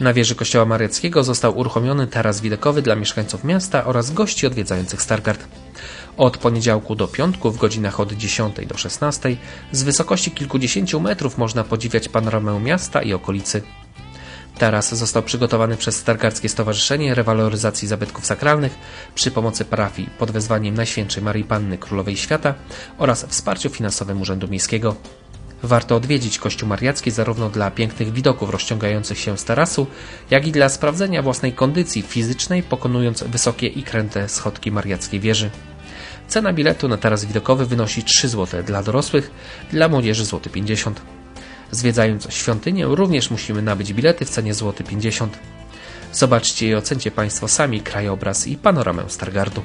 Na wieży kościoła mariackiego został uruchomiony taras widokowy dla mieszkańców miasta oraz gości odwiedzających Stargard. Od poniedziałku do piątku w godzinach od 10 do 16 z wysokości kilkudziesięciu metrów można podziwiać panoramę miasta i okolicy. Taras został przygotowany przez Stargardzkie Stowarzyszenie Rewaloryzacji Zabytków Sakralnych przy pomocy parafii pod wezwaniem Najświętszej Marii Panny Królowej Świata oraz wsparciu finansowym Urzędu Miejskiego. Warto odwiedzić Kościół Mariacki zarówno dla pięknych widoków rozciągających się z tarasu, jak i dla sprawdzenia własnej kondycji fizycznej, pokonując wysokie i kręte schodki Mariackiej Wieży. Cena biletu na taras widokowy wynosi 3 zł dla dorosłych, dla młodzieży złoty 50 Zwiedzając świątynię również musimy nabyć bilety w cenie złoty 50 Zobaczcie i ocencie Państwo sami krajobraz i panoramę Stargardu.